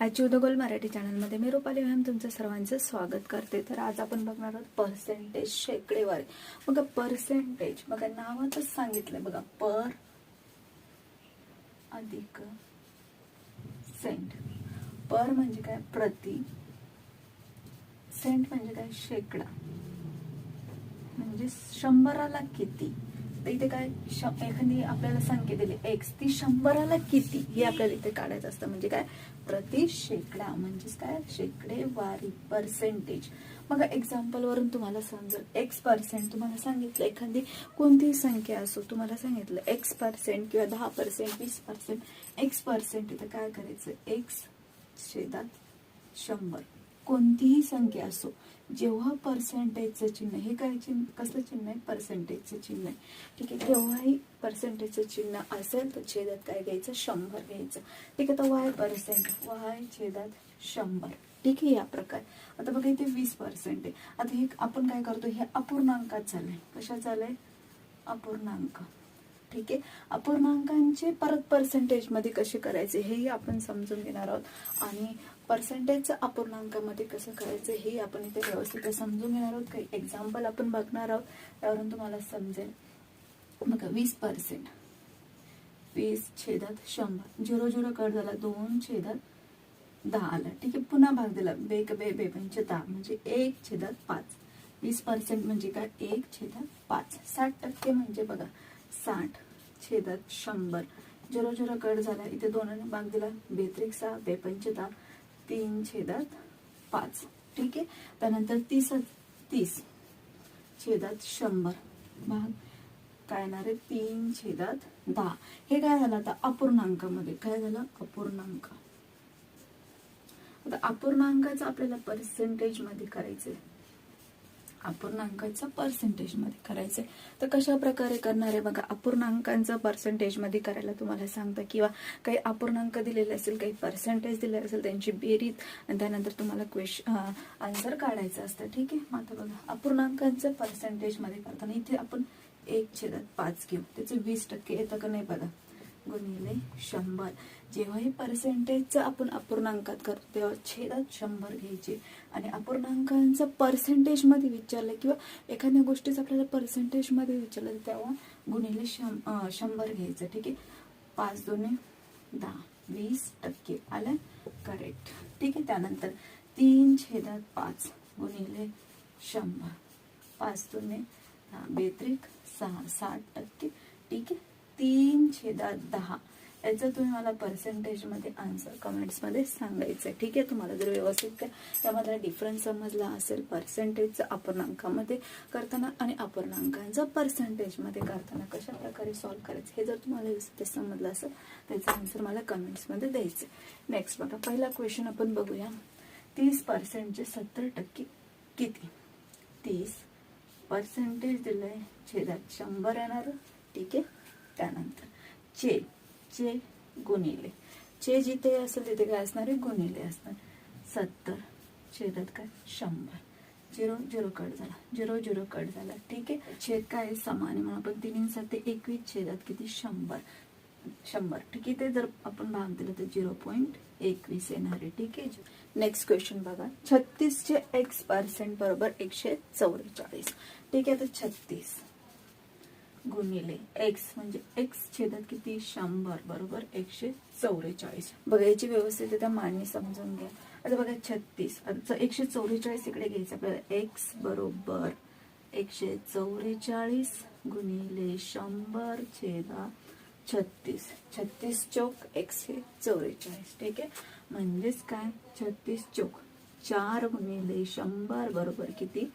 आजची उदगोल मराठी चॅनलमध्ये मी रुपाली मॅम तुमचं सर्वांचं स्वागत करते. तर आज आपण बघणार आहोत पर्सेंटेज शेकडेवारी. बघा पर्सेंटेज बघा नावातच सांगितलंय बघा पर अधिक सेंट पर म्हणजे काय? प्रति सेंट म्हणजे काय? शेकडा. म्हणजे शंभराला किती? तर इथे काय एखादी आपल्याला संख्या दिली. एक्स ती शंभराला किती हे आपल्याला इथे काढायचं असतं. म्हणजे काय? प्रति शेकडा म्हणजेच काय? शेकडे वारी पर्सेंटेज मग एक्झाम्पल वरून तुम्हाला समजेल. एक्स पर्सेंट तुम्हाला सांगितलं एखादी कोणतीही संख्या असो तुम्हाला सांगितलं एक्स पर्सेंट किंवा दहा पर्सेंट वीस पर्सेंट एक्स पर्सेंट इथं काय करायचं? एक्स छेदात शंभर. कोणतीही संख्या असो जेव्हा पर्सेंटेजचं चिन्ह हे काय चिन्ह कसलं चिन्ह आहे? पर्सेंटेजचं चिन्ह आहे. ठीक आहे केव्हाही पर्सेंटेजचं चिन्ह असेल तर छेदात काय घ्यायचं? शंभर घ्यायचं. ठीक आहे तर वाय पर्सेंट वाय छेदात शंभर. ठीक आहे या प्रकार. आता बघा इथे वीस पर्सेंट आहे. आता हे आपण काय करतो? हे अपूर्णांकात चाललंय. कशा चाललंय? अपूर्णांक. ठीक आहे अपूर्णांकांचे परत पर्सेंटेजमध्ये कसे करायचे हेही आपण समजून घेणार आहोत. आणि पर्सेंटेजचं अपूर्णांकामध्ये कसं करायचं हे आपण इथे व्यवस्थित समजून घेणार आहोत. काही एक्झाम्पल आपण बघणार आहोत त्यावरून तुम्हाला समजेल. बघा वीस पर्सेंट वीस छेदात शंभर. झिरो झिरो कट झाला दोन छेदात दहा आला. ठीक आहे पुन्हा भाग दिला. बेक बे बे पंचे दहा म्हणजे एक छेदात पाच. वीस पर्सेंट म्हणजे काय? एक छेदात पाच. साठ टक्के म्हणजे बघा साठ छेदात शंभर. झिरो झिरो कट झाला. इथे दोनाने भाग दिला. बेत्रिक सहा बेपंचे दहा. तीन छेदात पाच. ठीक आहे? त्यानंतर तीस तीस. छेदात शंभर. भाग. काय येणार आहे? तीन छेदात दहा. हे काय झालं आता? अपूर्णांकामध्ये. काय झालं? अपूर्णांक. आता अपूर्णांकाचं आपल्याला पर्सेंटेजमध्ये आहे अपूर्णांकाचं पर्सेंटेजमध्ये करायचंय. तर कशा प्रकारे करणार आहे बघा अपूर्णांकांचं पर्सेंटेजमध्ये करायला तुम्हाला सांगता किंवा काही अपूर्णांक दिलेले असेल काही पर्सेंटेज दिले असेल त्यांची बेरीज आणि त्यानंतर तुम्हाला क्वेश आन्सर काढायचं असतं. ठीक आहे? मग आता बघा अपूर्णांकांचं पर्सेंटेजमध्ये करताना इथे आपण एक छेदात पाच घेऊ. त्याचे वीस टक्के येतं का नाही बघा? गुणिले शंभर. जेव्हा हे पर्सेंटेजचं आपण अपूर्णांकात करतो तेव्हा छेदात शंभर घ्यायचे. आणि अपूर्णांकांचं पर्सेंटेजमध्ये विचारलं किंवा एखाद्या गोष्टीचं आपल्याला पर्सेंटेजमध्ये विचारलं तेव्हा गुणिले शं शंभर घ्यायचं. ठीक आहे? पाच दोन्ही दहा. वीस टक्के. आलं? करेक्ट ठीक आहे? त्यानंतर तीन छेदात पाच. गुणिले शंभर. पाच दोन्ही बेत्रिक सहा. साठ टक्के. ठीक आहे? तीन छेदात दहा याचं तुम्ही मला पर्सेंटेजमध्ये आन्सर कमेंट्समध्ये सांगायचं आहे ठीक आहे तुम्हाला जर व्यवस्थित काय त्यामध्ये डिफरन्स समजला असेल पर्सेंटेजचं अपूर्णांकामध्ये करताना आणि अपूर्णांकांचं पर्सेंटेजमध्ये करताना कशा प्रकारे सॉल्व्ह करायचं हे जर तुम्हाला व्यवस्थित समजलं असेल त्याचं आन्सर मला कमेंट्समध्ये द्यायचं द्यायचं नेक्स्ट बघा पहिला क्वेश्चन आपण बघूया तीस पर्सेंटचे सत्तर टक्के किती तीस पर्सेंटेज दिलंय छेदात शंभर येणार ठीक आहे त्यानंतर चे चे गुणिले. चे जिथे असेल तिथे काय असणार आहे? गुणिले असणार. सत्तर. छेदात काय? शंभर. झिरो झिरो कट झाला. झिरो झिरो कट झाला. ठीक आहे? छेद काय? आहे? समान आहे म्हणून आपण तिन्ही ते एकवीस छेदात किती? शंभर. शंभर. ठीक आहे? ते जर आपण भाग दिलं तर झिरो पॉईंट एकवीस येणार आहे. ठीक आहे? नेक्स्ट क्वेश्चन बघा. छत्तीसचे एक्स पर्सेंट बरोबर एकशे चौवेचाळीस ठीक आहे? तर छत्तीस. गुणिले एक्स म्हणजे एक्स छेदात किती? शंभर. बरोबर? एकशे चौवेचाळीस. बघा याची व्यवस्थित आता मांडणी समजून घ्या. आता बघा छत्तीस. आता एकशे चौवेचाळीस इकडे घ्यायचं आपल्याला. एक्स बरोबर एकशे चौवेचाळीस गुणिले शंभर छेदा छत्तीस. छत्तीस चौक एकशे चौवेचाळीस. ठीक आहे? म्हणजेच काय? छत्तीस चौक. चार गुणिले शंभर बरोबर किती?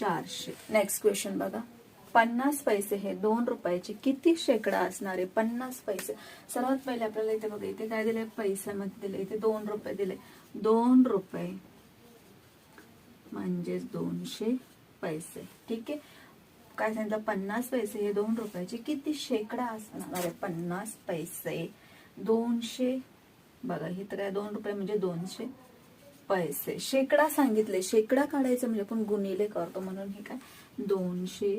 चारशे. नेक्स्ट क्वेश्चन बघा. पन्नास पैसे हे दोन रुपयाचे किती शेकडा असणार आहे पन्नास पैसे. सर्वात पहिले आपल्याला इथे बघा इथे काय दिले पैशामध्ये दिले इथे दोन रुपये दिले. दोन रुपये म्हणजेच दोनशे पैसे. ठीक आहे? काय सांगितलं? पन्नास पैसे हे दोन रुपयाचे किती शेकडा असणार आहे पन्नास पैसे. दोनशे बघा हे तर काय दोन रुपये म्हणजे दोनशे पैसे. शेकडा सांगितले. शेकडा काढायचं म्हणजे आपण गुणिले करतो म्हणून हे काय? दोनशे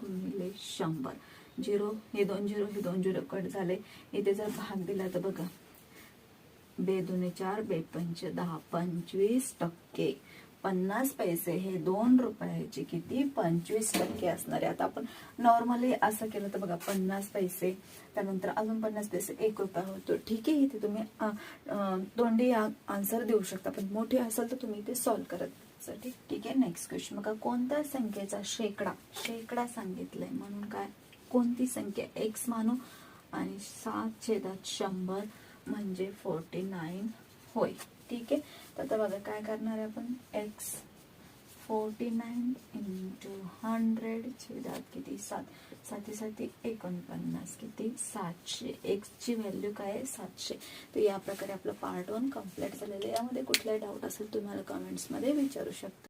गुणिले शंभर. झिरो हे दोन झिरो हे दोन झिरो कट झाले. इथे जर भाग दिला तर बघा. बे दुने चार बे पंच दहा पंचवीस टक्के. पन्नास पैसे हे दोन रुपयाचे किती? पंचवीस टक्के असणार आहे. आता आपण नॉर्मली असं केलं तर बघा पन्नास पैसे त्यानंतर अजून पन्नास पैसे एक रुपया होतो. ठीक आहे इथे तुम्ही तोंडी आन्सर देऊ शकता. पण मोठी असेल तर तुम्ही ते सॉल्व्ह करत जा, ठीक? ठीक आहे नेक्स्ट क्वेश्चन बघा कोणत्या संख्येचा शेकडा शेकडा सांगितलंय? म्हणून काय? कोणती संख्या? एक्स मानू. आणि सात छेदात शंभर म्हणजे फोर्टी नाईन होय. ठीक आहे. तर आता बघा काय करणार आहे आपण? X forty nine into hundred छेदात किती? सात. साती साती एकोणपन्नास किती? सातशे. एक्सची व्हॅल्यू काय आहे? सातशे. तर या प्रकारे आपलं पार्ट वन कंप्लीट झालेलं आहे. यामध्ये कुठलाही डाऊट असेल तुम्हाला कमेंट्समध्ये विचारू शकता.